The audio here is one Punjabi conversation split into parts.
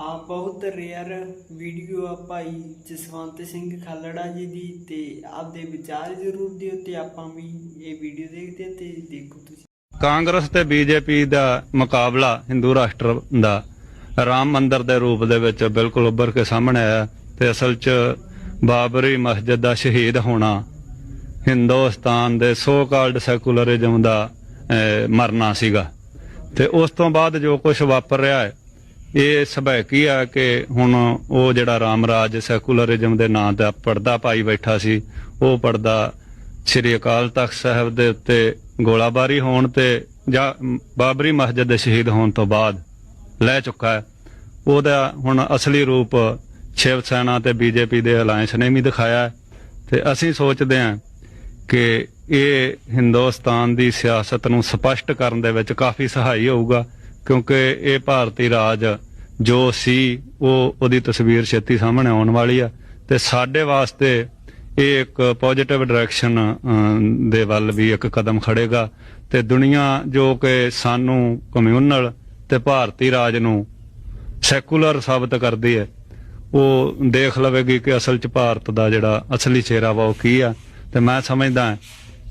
ਆ ਬਹੁਤ ਰੇਅਰ ਵੀਡੀਓ ਆ ਭਾਈ ਜਸਵੰਤ ਸਿੰਘ ਖਾਲੜਾ ਜੀ ਦੀ ਤੇ ਆਪਦੇ ਵਿਚਾਰ ਜ਼ਰੂਰ ਦਿਓ ਤੇ ਆਪਾਂ ਵੀ ਇਹ ਵੀਡੀਓ ਦੇਖਦੇ ਤੇ ਦੇਖੋ ਤੁਸੀਂ। ਕਾਂਗਰਸ ਤੇ ਬੀਜੇਪੀ ਦਾ ਮੁਕਾਬਲਾ ਹਿੰਦੂ ਰਾਸ਼ਟਰ ਦਾ ਰਾਮ ਮੰਦਿਰ ਦੇ ਰੂਪ ਦੇ ਵਿੱਚ ਬਿਲਕੁਲ ਉੱਭਰ ਕੇ ਸਾਹਮਣੇ ਆਇਆ ਤੇ ਅਸਲ 'ਚ ਬਾਬਰੀ ਮਸਜਿਦ ਦਾ ਸ਼ਹੀਦ ਹੋਣਾ ਹਿੰਦੁਸਤਾਨ ਦੇ ਸੋ ਕਾਲਡ ਸੈਕੂਲਰਿਜ਼ਮ ਦਾ ਮਰਨਾ ਸੀਗਾ। ਤੇ ਉਸ ਤੋਂ ਬਾਅਦ ਜੋ ਕੁਝ ਵਾਪਰ ਰਿਹਾ ਹੈ ਇਹ ਸਭੈਕੀ ਆ ਕਿ ਹੁਣ ਉਹ ਜਿਹੜਾ ਰਾਮ ਰਾਜ ਸੈਕੂਲਰਿਜ਼ਮ ਦੇ ਨਾਂ ਦਾ ਪਰਦਾ ਪਾਈ ਬੈਠਾ ਸੀ, ਉਹ ਪਰਦਾ ਸ੍ਰੀ ਅਕਾਲ ਤਖਤ ਸਾਹਿਬ ਦੇ ਉੱਤੇ ਗੋਲਾਬਾਰੀ ਹੋਣ ਤੇ ਜਾਂ ਬਾਬਰੀ ਮਸਜਿਦ ਦੇ ਸ਼ਹੀਦ ਹੋਣ ਤੋਂ ਬਾਅਦ ਲੈ ਚੁੱਕਾ ਹੈ। ਉਹਦਾ ਹੁਣ ਅਸਲੀ ਰੂਪ ਸ਼ਿਵ ਸੈਨਾ ਤੇ ਬੀਜੇਪੀ ਦੇ ਅਲਾਈਅੰਸ ਨੇ ਵੀ ਦਿਖਾਇਆ ਹੈ। ਤੇ ਅਸੀਂ ਸੋਚਦੇ ਹਾਂ ਕਿ ਇਹ ਹਿੰਦੁਸਤਾਨ ਦੀ ਸਿਆਸਤ ਨੂੰ ਸਪਸ਼ਟ ਕਰਨ ਦੇ ਵਿੱਚ ਕਾਫੀ ਸਹਾਈ ਹੋਊਗਾ। ਕਿਉਂਕਿ ਇਹ ਭਾਰਤੀ ਰਾਜ ਜੋ ਸੀ, ਉਹ ਉਹਦੀ ਤਸਵੀਰ ਛੇਤੀ ਸਾਹਮਣੇ ਆਉਣ ਵਾਲੀ ਆ ਤੇ ਸਾਡੇ ਵਾਸਤੇ ਇਹ ਇੱਕ ਪੋਜੀਟਿਵ ਡਾਇਰੈਕਸ਼ਨ ਦੇ ਵੱਲ ਵੀ ਇੱਕ ਕਦਮ ਖੜੇਗਾ ਤੇ ਦੁਨੀਆ ਜੋ ਕਿ ਸਾਨੂੰ ਕਮਿਊਨਲ ਤੇ ਭਾਰਤੀ ਰਾਜ ਨੂੰ ਸੈਕੂਲਰ ਸਾਬਤ ਕਰਦੀ ਹੈ, ਉਹ ਦੇਖ ਲਵੇਗੀ ਕਿ ਅਸਲ ਚ ਭਾਰਤ ਦਾ ਜਿਹੜਾ ਅਸਲੀ ਚਿਹਰਾ ਵਾ ਉਹ ਕੀ ਆ। ਤੇ ਮੈਂ ਸਮਝਦਾ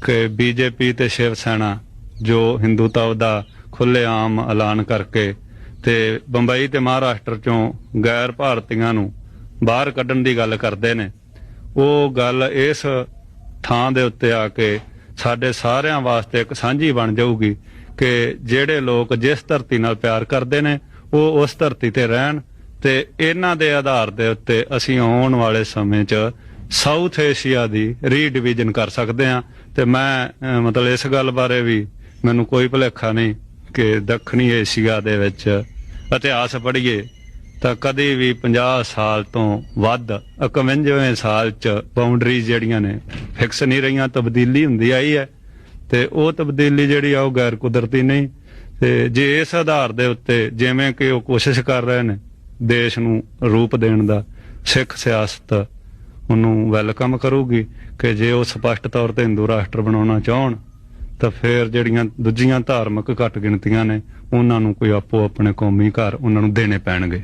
ਕਿ ਬੀਜੇਪੀ ਤੇ ਸ਼ਿਵ ਸੈਨਾ ਜੋ ਹਿੰਦੂਤਵ ਦਾ ਖੁੱਲੇਆਮ ਐਲਾਨ ਕਰਕੇ ਤੇ ਬੰਬਈ ਤੇ ਮਹਾਰਾਸ਼ਟਰ ਚੋਂ ਗੈਰ ਭਾਰਤੀਆਂ ਨੂੰ ਬਾਹਰ ਕੱਢਣ ਦੀ ਗੱਲ ਕਰਦੇ ਨੇ। ਉਹ ਗੱਲ ਇਸ ਥਾਂ ਦੇ ਉੱਤੇ ਆ ਕੇ ਸਾਡੇ ਸਾਰਿਆਂ ਵਾਸਤੇ ਇੱਕ ਸਾਂਝੀ ਬਣ ਜਾਊਗੀ ਕਿ ਜਿਹੜੇ ਲੋਕ ਜਿਸ ਧਰਤੀ ਨਾਲ ਪਿਆਰ ਕਰਦੇ ਨੇ, ਉਹ ਉਸ ਧਰਤੀ ਤੇ ਰਹਿਣ ਤੇ ਇਹਨਾਂ ਦੇ ਆਧਾਰ ਦੇ ਉੱਤੇ ਅਸੀਂ ਆਉਣ ਵਾਲੇ ਸਮੇਂ 'ਚ ਸਾਊਥ ਏਸ਼ੀਆ ਦੀ ਰੀਡਿਵੀਜ਼ਨ ਕਰ ਸਕਦੇ ਹਾਂ। ਤੇ ਮੈਂ ਮਤਲਬ ਇਸ ਗੱਲ ਬਾਰੇ ਵੀ ਮੈਨੂੰ ਕੋਈ ਭੁਲੇਖਾ ਨਹੀਂ ਕਿ ਦੱਖਣੀ ਏਸ਼ੀਆ ਦੇ ਵਿੱਚ ਇਤਿਹਾਸ ਪੜ੍ਹੀਏ ਤਾਂ ਕਦੇ ਵੀ 50 ਸਾਲ ਤੋਂ ਵੱਧ 51ਵੇਂ ਸਾਲ ਚ ਬਾਉਂਡਰੀ ਜਿਹੜੀਆਂ ਨੇ ਫਿਕਸ ਨਹੀਂ ਰਹੀਆਂ, ਤਬਦੀਲੀ ਹੁੰਦੀ ਆਈ ਹੈ ਤੇ ਉਹ ਤਬਦੀਲੀ ਜਿਹੜੀ ਆ ਉਹ ਗੈਰ ਕੁਦਰਤੀ ਨਹੀਂ ਤੇ ਜੇ ਇਸ ਆਧਾਰ ਦੇ ਉੱਤੇ ਜਿਵੇਂ ਕਿ ਉਹ ਕੋਸ਼ਿਸ਼ ਕਰ ਰਹੇ ਨੇ ਦੇਸ਼ ਨੂੰ ਰੂਪ ਦੇਣ ਦਾ, ਸਿੱਖ ਸਿਆਸਤ ਉਹਨੂੰ ਵੈਲਕਮ ਕਰੂਗੀ ਕਿ ਜੇ ਉਹ ਸਪਸ਼ਟ ਤੌਰ ਤੇ ਹਿੰਦੂ ਰਾਸ਼ਟਰ ਬਣਾਉਣਾ ਚਾਹਣ ਤਾਂ ਫਿਰ ਜਿਹੜੀਆਂ ਦੂਜੀਆਂ ਧਾਰਮਿਕ ਘੱਟ ਗਿਣਤੀਆਂ ਨੇ, ਉਹਨਾਂ ਨੂੰ ਕੋਈ ਆਪੋ ਆਪਣੇ ਕੌਮੀ ਘਰ ਉਹਨਾਂ ਨੂੰ ਦੇਣੇ ਪੈਣਗੇ।